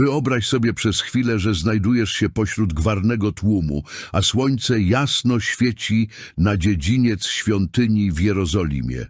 Wyobraź sobie przez chwilę, że znajdujesz się pośród gwarnego tłumu, a słońce jasno świeci na dziedziniec świątyni w Jerozolimie.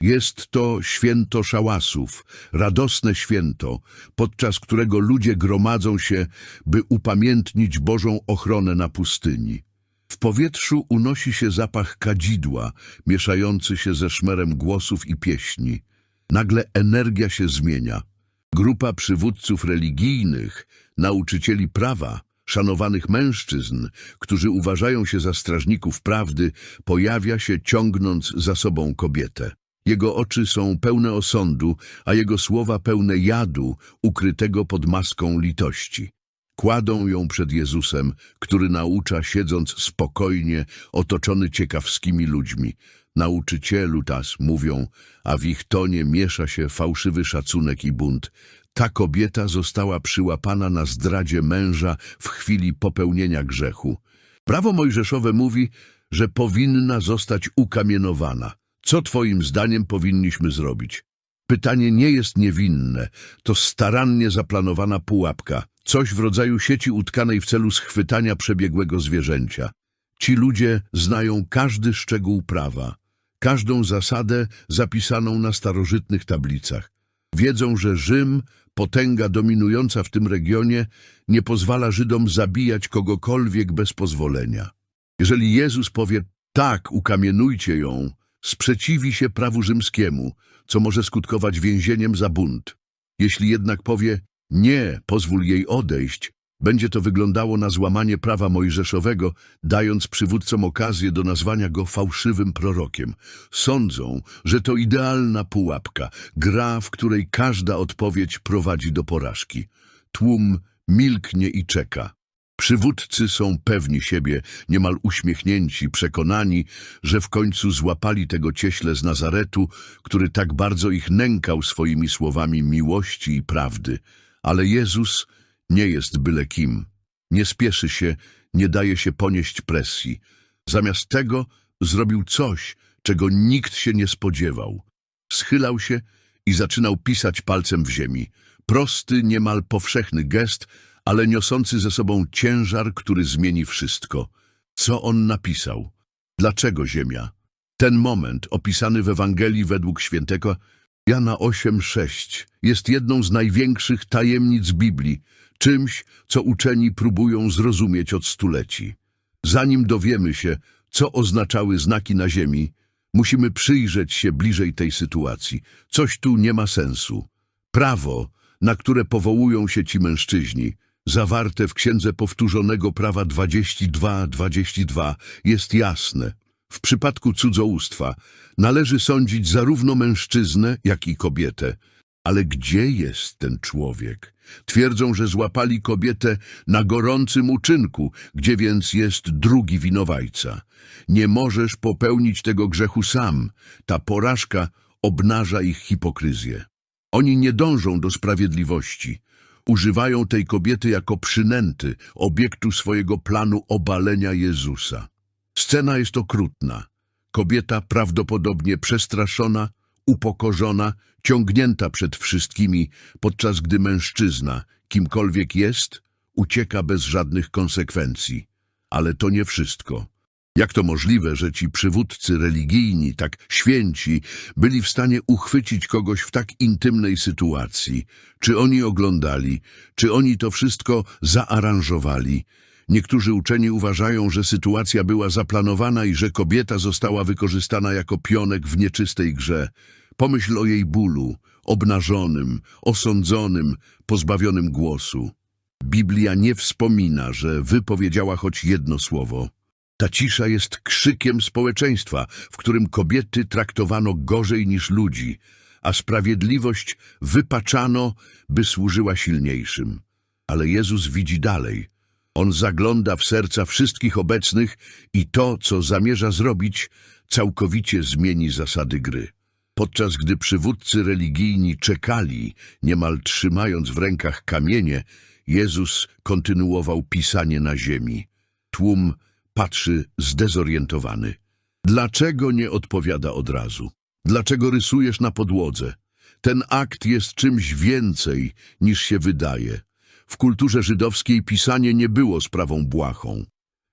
Jest to święto szałasów, radosne święto, podczas którego ludzie gromadzą się, by upamiętnić Bożą ochronę na pustyni. W powietrzu unosi się zapach kadzidła, mieszający się ze szmerem głosów i pieśni. Nagle energia się zmienia. Grupa przywódców religijnych, nauczycieli prawa, szanowanych mężczyzn, którzy uważają się za strażników prawdy, pojawia się ciągnąc za sobą kobietę. Jego oczy są pełne osądu, a jego słowa pełne jadu, ukrytego pod maską litości. Kładą ją przed Jezusem, który naucza siedząc spokojnie, otoczony ciekawskimi ludźmi. Nauczycielu tas mówią, a w ich tonie miesza się fałszywy szacunek i bunt. Ta kobieta została przyłapana na zdradzie męża w chwili popełnienia grzechu. Prawo mojżeszowe mówi, że powinna zostać ukamienowana. Co twoim zdaniem powinniśmy zrobić? Pytanie nie jest niewinne, to starannie zaplanowana pułapka, coś w rodzaju sieci utkanej w celu schwytania przebiegłego zwierzęcia. Ci ludzie znają każdy szczegół prawa, każdą zasadę zapisaną na starożytnych tablicach. Wiedzą, że Rzym, potęga dominująca w tym regionie, nie pozwala Żydom zabijać kogokolwiek bez pozwolenia. Jeżeli Jezus powie tak, ukamienujcie ją, sprzeciwi się prawu rzymskiemu, co może skutkować więzieniem za bunt. Jeśli jednak powie nie, pozwól jej odejść, będzie to wyglądało na złamanie prawa mojżeszowego, dając przywódcom okazję do nazwania go fałszywym prorokiem. Sądzą, że to idealna pułapka, gra, w której każda odpowiedź prowadzi do porażki. Tłum milknie i czeka. Przywódcy są pewni siebie, niemal uśmiechnięci, przekonani, że w końcu złapali tego cieśle z Nazaretu, który tak bardzo ich nękał swoimi słowami miłości i prawdy. Ale Jezus nie jest byle kim. Nie spieszy się, nie daje się ponieść presji. Zamiast tego zrobił coś, czego nikt się nie spodziewał. Schylał się i zaczynał pisać palcem w ziemi. Prosty, niemal powszechny gest, ale niosący ze sobą ciężar, który zmieni wszystko. Co on napisał? Dlaczego ziemia? Ten moment, opisany w Ewangelii według świętego Jana 8,6, jest jedną z największych tajemnic Biblii, czymś, co uczeni próbują zrozumieć od stuleci. Zanim dowiemy się, co oznaczały znaki na ziemi, musimy przyjrzeć się bliżej tej sytuacji. Coś tu nie ma sensu. Prawo, na które powołują się ci mężczyźni, zawarte w Księdze Powtórzonego Prawa 22-22, jest jasne. W przypadku cudzołóstwa należy sądzić zarówno mężczyznę, jak i kobietę. Ale gdzie jest ten człowiek? Twierdzą, że złapali kobietę na gorącym uczynku, gdzie więc jest drugi winowajca. Nie możesz popełnić tego grzechu sam. Ta porażka obnaża ich hipokryzję. Oni nie dążą do sprawiedliwości. Używają tej kobiety jako przynęty, obiektu swojego planu obalenia Jezusa. Scena jest okrutna. Kobieta prawdopodobnie przestraszona, upokorzona, ciągnięta przed wszystkimi, podczas gdy mężczyzna, kimkolwiek jest, ucieka bez żadnych konsekwencji. Ale to nie wszystko. Jak to możliwe, że ci przywódcy religijni, tak święci, byli w stanie uchwycić kogoś w tak intymnej sytuacji? Czy oni oglądali? Czy oni to wszystko zaaranżowali? Niektórzy uczeni uważają, że sytuacja była zaplanowana i że kobieta została wykorzystana jako pionek w nieczystej grze. Pomyśl o jej bólu, obnażonym, osądzonym, pozbawionym głosu. Biblia nie wspomina, że wypowiedziała choć jedno słowo. Ta cisza jest krzykiem społeczeństwa, w którym kobiety traktowano gorzej niż ludzi, a sprawiedliwość wypaczano, by służyła silniejszym. Ale Jezus widzi dalej. On zagląda w serca wszystkich obecnych i to, co zamierza zrobić, całkowicie zmieni zasady gry. Podczas gdy przywódcy religijni czekali, niemal trzymając w rękach kamienie, Jezus kontynuował pisanie na ziemi. Tłum patrzy zdezorientowany. Dlaczego nie odpowiada od razu? Dlaczego rysujesz na podłodze? Ten akt jest czymś więcej niż się wydaje. W kulturze żydowskiej pisanie nie było sprawą błahą.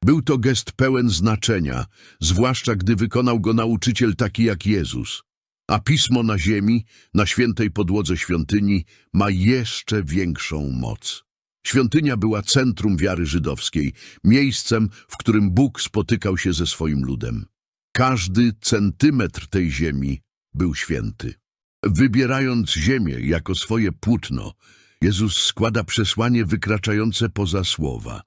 Był to gest pełen znaczenia, zwłaszcza gdy wykonał go nauczyciel taki jak Jezus. A pismo na ziemi, na świętej podłodze świątyni, ma jeszcze większą moc. Świątynia była centrum wiary żydowskiej, miejscem, w którym Bóg spotykał się ze swoim ludem. Każdy centymetr tej ziemi był święty. Wybierając ziemię jako swoje płótno, Jezus składa przesłanie wykraczające poza słowa.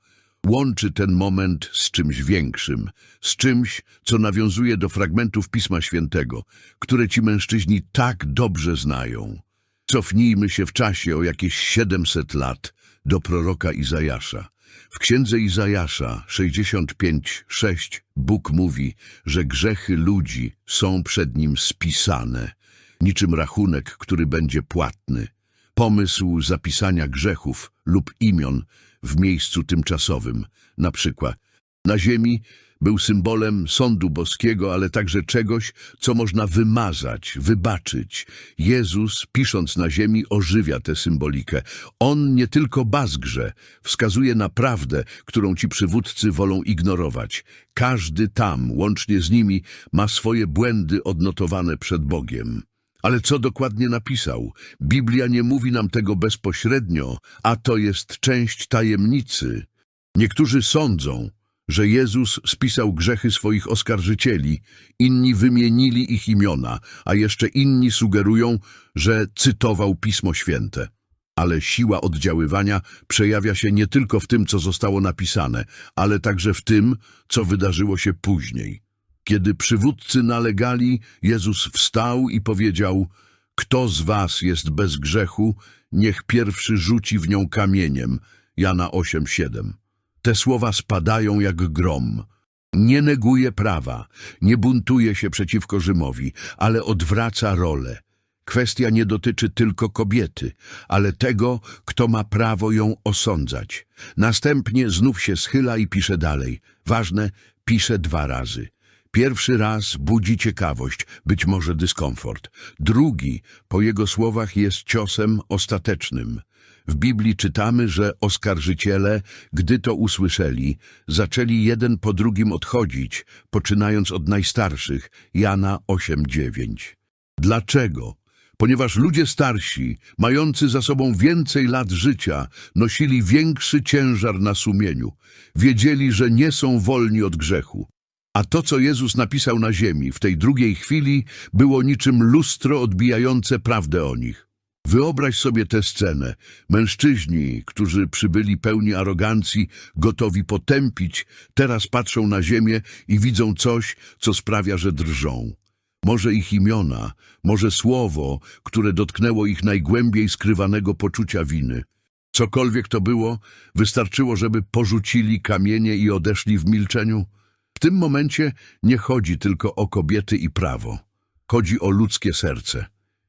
Łączy ten moment z czymś większym, z czymś, co nawiązuje do fragmentów Pisma Świętego, które ci mężczyźni tak dobrze znają. Cofnijmy się w czasie o jakieś 700 lat do proroka Izajasza. W księdze Izajasza 65:6 Bóg mówi, że grzechy ludzi są przed nim spisane, niczym rachunek, który będzie płatny. Pomysł zapisania grzechów lub imion w miejscu tymczasowym, na przykład na ziemi, był symbolem sądu boskiego, ale także czegoś, co można wymazać, wybaczyć. Jezus, pisząc na ziemi, ożywia tę symbolikę. On nie tylko bazgrze, wskazuje na prawdę, którą ci przywódcy wolą ignorować. Każdy tam, łącznie z nimi, ma swoje błędy odnotowane przed Bogiem. Ale co dokładnie napisał? Biblia nie mówi nam tego bezpośrednio, a to jest część tajemnicy. Niektórzy sądzą, że Jezus spisał grzechy swoich oskarżycieli, inni wymienili ich imiona, a jeszcze inni sugerują, że cytował Pismo Święte. Ale siła oddziaływania przejawia się nie tylko w tym, co zostało napisane, ale także w tym, co wydarzyło się później. Kiedy przywódcy nalegali, Jezus wstał i powiedział: Kto z was jest bez grzechu, niech pierwszy rzuci w nią kamieniem. Jana 8:7. Te słowa spadają jak grom. Nie neguje prawa, nie buntuje się przeciwko Rzymowi, ale odwraca rolę. Kwestia nie dotyczy tylko kobiety, ale tego, kto ma prawo ją osądzać. Następnie znów się schyla i pisze dalej. Ważne, pisze dwa razy. Pierwszy raz budzi ciekawość, być może dyskomfort. Drugi, po jego słowach, jest ciosem ostatecznym. W Biblii czytamy, że oskarżyciele, gdy to usłyszeli, zaczęli jeden po drugim odchodzić, poczynając od najstarszych, Jana 8:9. Dlaczego? Ponieważ ludzie starsi, mający za sobą więcej lat życia, nosili większy ciężar na sumieniu. Wiedzieli, że nie są wolni od grzechu. A to, co Jezus napisał na ziemi w tej drugiej chwili, było niczym lustro odbijające prawdę o nich. Wyobraź sobie tę scenę. Mężczyźni, którzy przybyli pełni arogancji, gotowi potępić, teraz patrzą na ziemię i widzą coś, co sprawia, że drżą. Może ich imiona, może słowo, które dotknęło ich najgłębiej skrywanego poczucia winy. Cokolwiek to było, wystarczyło, żeby porzucili kamienie i odeszli w milczeniu. W tym momencie nie chodzi tylko o kobiety i prawo. Chodzi o ludzkie serce.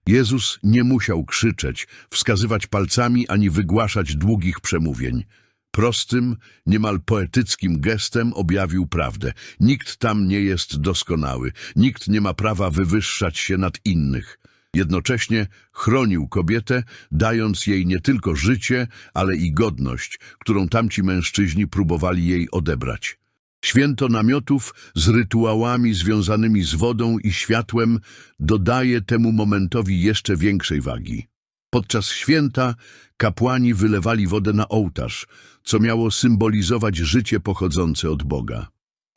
Jezus nie musiał krzyczeć, wskazywać palcami ani wygłaszać długich przemówień. Prostym, niemal poetyckim gestem objawił prawdę. Nikt tam nie jest doskonały, nikt nie ma prawa wywyższać się nad innych. Jednocześnie chronił kobietę, dając jej nie tylko życie, ale i godność, którą tamci mężczyźni próbowali jej odebrać. Święto namiotów z rytuałami związanymi z wodą i światłem dodaje temu momentowi jeszcze większej wagi. Podczas święta kapłani wylewali wodę na ołtarz, co miało symbolizować życie pochodzące od Boga.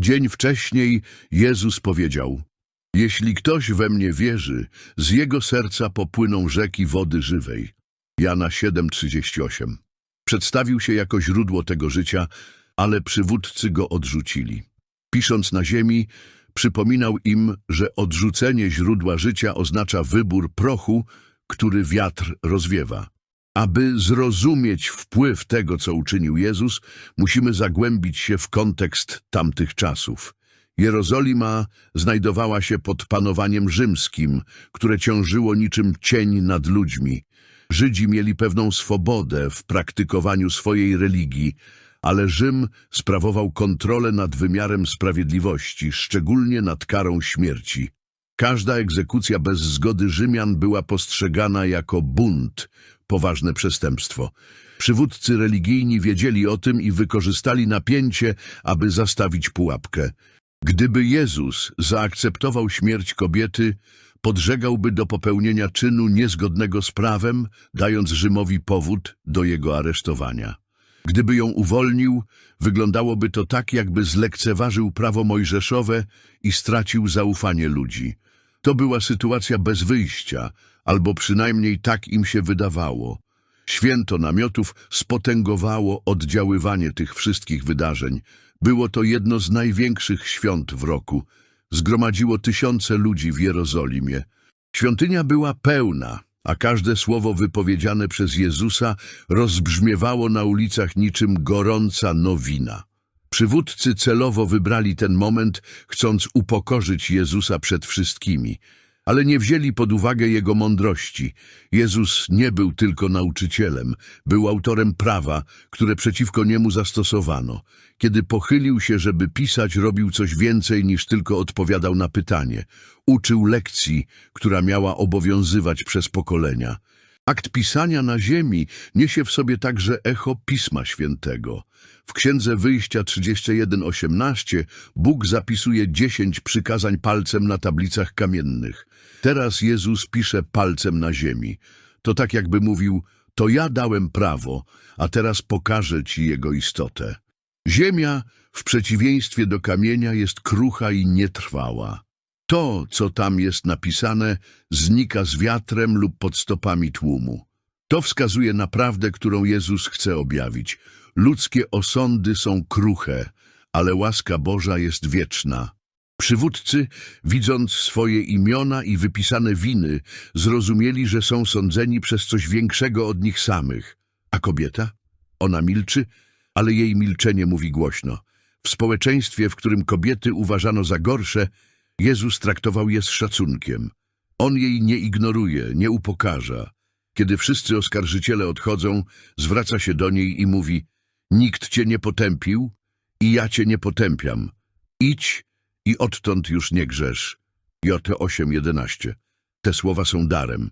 Dzień wcześniej Jezus powiedział: Jeśli ktoś we mnie wierzy, z jego serca popłyną rzeki wody żywej. Jana 7:38. Przedstawił się jako źródło tego życia, ale przywódcy go odrzucili. Pisząc na ziemi, przypominał im, że odrzucenie źródła życia oznacza wybór prochu, który wiatr rozwiewa. Aby zrozumieć wpływ tego, co uczynił Jezus, musimy zagłębić się w kontekst tamtych czasów. Jerozolima znajdowała się pod panowaniem rzymskim, które ciążyło niczym cień nad ludźmi. Żydzi mieli pewną swobodę w praktykowaniu swojej religii, ale Rzym sprawował kontrolę nad wymiarem sprawiedliwości, szczególnie nad karą śmierci. Każda egzekucja bez zgody Rzymian była postrzegana jako bunt, poważne przestępstwo. Przywódcy religijni wiedzieli o tym i wykorzystali napięcie, aby zastawić pułapkę. Gdyby Jezus zaakceptował śmierć kobiety, podżegałby do popełnienia czynu niezgodnego z prawem, dając Rzymowi powód do jego aresztowania. Gdyby ją uwolnił, wyglądałoby to tak, jakby zlekceważył prawo mojżeszowe i stracił zaufanie ludzi. To była sytuacja bez wyjścia, albo przynajmniej tak im się wydawało. Święto namiotów spotęgowało oddziaływanie tych wszystkich wydarzeń. Było to jedno z największych świąt w roku. Zgromadziło tysiące ludzi w Jerozolimie. Świątynia była pełna, a każde słowo wypowiedziane przez Jezusa rozbrzmiewało na ulicach niczym gorąca nowina. Przywódcy celowo wybrali ten moment, chcąc upokorzyć Jezusa przed wszystkimi, ale nie wzięli pod uwagę Jego mądrości. Jezus nie był tylko nauczycielem, był autorem prawa, które przeciwko niemu zastosowano. Kiedy pochylił się, żeby pisać, robił coś więcej niż tylko odpowiadał na pytanie. Uczył lekcji, która miała obowiązywać przez pokolenia. Akt pisania na ziemi niesie w sobie także echo Pisma Świętego. W Księdze Wyjścia 31:18 Bóg zapisuje dziesięć przykazań palcem na tablicach kamiennych. Teraz Jezus pisze palcem na ziemi. To tak jakby mówił, to ja dałem prawo, a teraz pokażę ci jego istotę. Ziemia, w przeciwieństwie do kamienia, jest krucha i nietrwała. To, co tam jest napisane, znika z wiatrem lub pod stopami tłumu. To wskazuje na prawdę, którą Jezus chce objawić. Ludzkie osądy są kruche, ale łaska Boża jest wieczna. Przywódcy, widząc swoje imiona i wypisane winy, zrozumieli, że są sądzeni przez coś większego od nich samych. A kobieta? Ona milczy, ale jej milczenie mówi głośno. W społeczeństwie, w którym kobiety uważano za gorsze, Jezus traktował je z szacunkiem. On jej nie ignoruje, nie upokarza. Kiedy wszyscy oskarżyciele odchodzą, zwraca się do niej i mówi Nikt cię nie potępił i ja cię nie potępiam. Idź i odtąd już nie grzesz. J. 8:11. Te słowa są darem.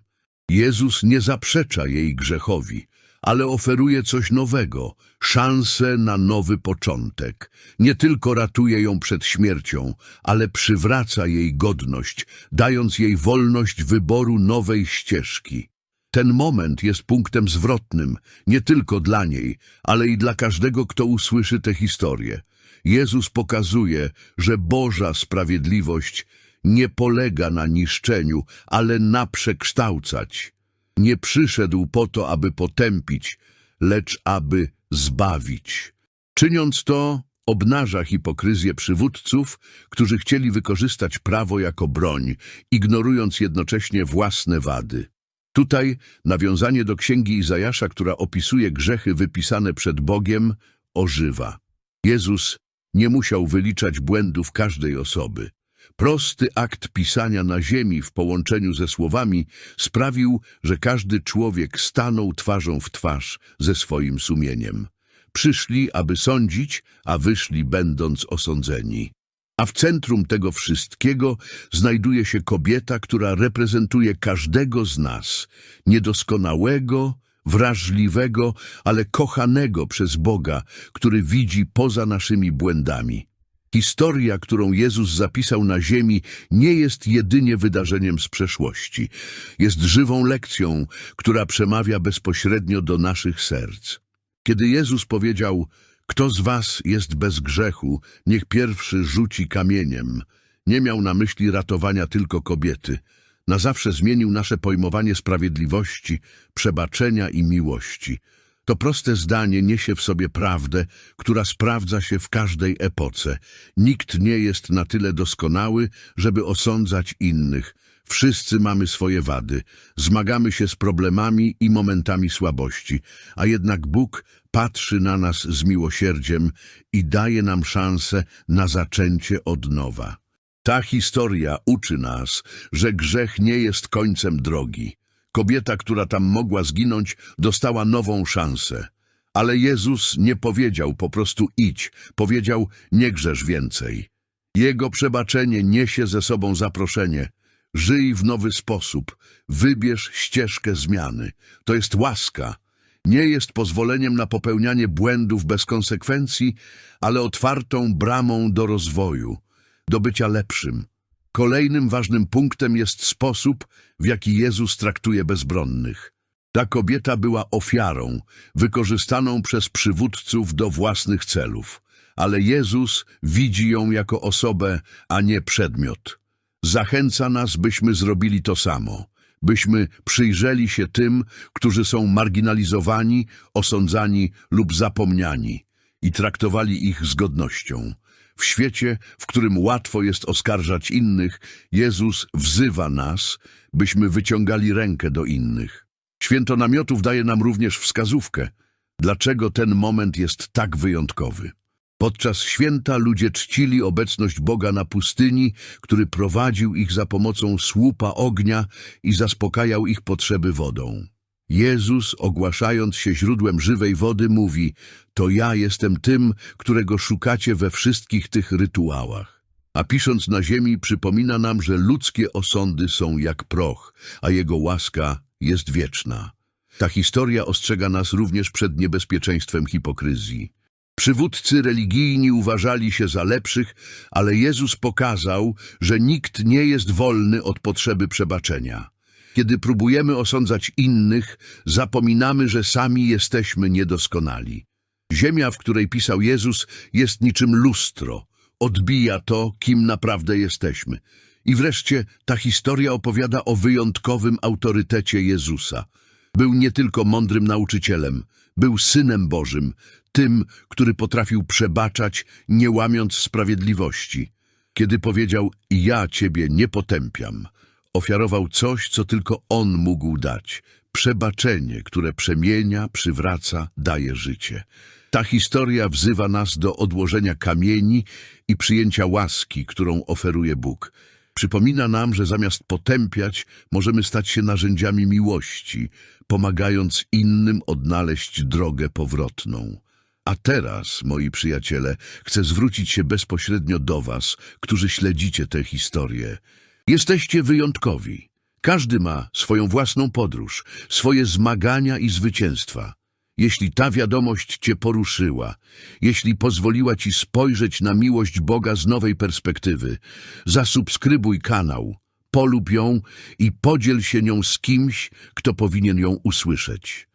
Jezus nie zaprzecza jej grzechowi, ale oferuje coś nowego, szansę na nowy początek. Nie tylko ratuje ją przed śmiercią, ale przywraca jej godność, dając jej wolność wyboru nowej ścieżki. Ten moment jest punktem zwrotnym, nie tylko dla niej, ale i dla każdego, kto usłyszy tę historię. Jezus pokazuje, że Boża sprawiedliwość nie polega na niszczeniu, ale na przekształcać. Nie przyszedł po to, aby potępić, lecz aby zbawić. Czyniąc to, obnaża hipokryzję przywódców, którzy chcieli wykorzystać prawo jako broń, ignorując jednocześnie własne wady. Tutaj nawiązanie do księgi Izajasza, która opisuje grzechy wypisane przed Bogiem, ożywa. Jezus nie musiał wyliczać błędów każdej osoby. Prosty akt pisania na ziemi w połączeniu ze słowami sprawił, że każdy człowiek stanął twarzą w twarz ze swoim sumieniem. Przyszli, aby sądzić, a wyszli będąc osądzeni. A w centrum tego wszystkiego znajduje się kobieta, która reprezentuje każdego z nas, niedoskonałego, wrażliwego, ale kochanego przez Boga, który widzi poza naszymi błędami. Historia, którą Jezus zapisał na ziemi, nie jest jedynie wydarzeniem z przeszłości. Jest żywą lekcją, która przemawia bezpośrednio do naszych serc. Kiedy Jezus powiedział, kto z was jest bez grzechu, niech pierwszy rzuci kamieniem, nie miał na myśli ratowania tylko kobiety. Na zawsze zmienił nasze pojmowanie sprawiedliwości, przebaczenia i miłości. To proste zdanie niesie w sobie prawdę, która sprawdza się w każdej epoce. Nikt nie jest na tyle doskonały, żeby osądzać innych. Wszyscy mamy swoje wady, zmagamy się z problemami i momentami słabości, a jednak Bóg patrzy na nas z miłosierdziem i daje nam szansę na zaczęcie od nowa. Ta historia uczy nas, że grzech nie jest końcem drogi. Kobieta, która tam mogła zginąć, dostała nową szansę. Ale Jezus nie powiedział po prostu idź, powiedział nie grzesz więcej. Jego przebaczenie niesie ze sobą zaproszenie. Żyj w nowy sposób, wybierz ścieżkę zmiany. To jest łaska. Nie jest pozwoleniem na popełnianie błędów bez konsekwencji, ale otwartą bramą do rozwoju, do bycia lepszym. Kolejnym ważnym punktem jest sposób, w jaki Jezus traktuje bezbronnych. Ta kobieta była ofiarą, wykorzystaną przez przywódców do własnych celów, ale Jezus widzi ją jako osobę, a nie przedmiot. Zachęca nas, byśmy zrobili to samo, byśmy przyjrzeli się tym, którzy są marginalizowani, osądzani lub zapomniani i traktowali ich z godnością. W świecie, w którym łatwo jest oskarżać innych, Jezus wzywa nas, byśmy wyciągali rękę do innych. Święto namiotów daje nam również wskazówkę, dlaczego ten moment jest tak wyjątkowy. Podczas święta ludzie czcili obecność Boga na pustyni, który prowadził ich za pomocą słupa ognia i zaspokajał ich potrzeby wodą. Jezus, ogłaszając się źródłem żywej wody, mówi: To ja jestem tym, którego szukacie we wszystkich tych rytuałach. A pisząc na ziemi, przypomina nam, że ludzkie osądy są jak proch, a jego łaska jest wieczna. Ta historia ostrzega nas również przed niebezpieczeństwem hipokryzji. Przywódcy religijni uważali się za lepszych, ale Jezus pokazał, że nikt nie jest wolny od potrzeby przebaczenia. Kiedy próbujemy osądzać innych, zapominamy, że sami jesteśmy niedoskonali. Ziemia, w której pisał Jezus, jest niczym lustro. Odbija to, kim naprawdę jesteśmy. I wreszcie ta historia opowiada o wyjątkowym autorytecie Jezusa. Był nie tylko mądrym nauczycielem, był Synem Bożym, tym, który potrafił przebaczać, nie łamiąc sprawiedliwości. Kiedy powiedział, ja Ciebie nie potępiam, ofiarował coś, co tylko On mógł dać. Przebaczenie, które przemienia, przywraca, daje życie. Ta historia wzywa nas do odłożenia kamieni i przyjęcia łaski, którą oferuje Bóg. Przypomina nam, że zamiast potępiać, możemy stać się narzędziami miłości, pomagając innym odnaleźć drogę powrotną. A teraz, moi przyjaciele, chcę zwrócić się bezpośrednio do Was, którzy śledzicie tę historię. Jesteście wyjątkowi. Każdy ma swoją własną podróż, swoje zmagania i zwycięstwa. Jeśli ta wiadomość Cię poruszyła, jeśli pozwoliła Ci spojrzeć na miłość Boga z nowej perspektywy, zasubskrybuj kanał, polub ją i podziel się nią z kimś, kto powinien ją usłyszeć.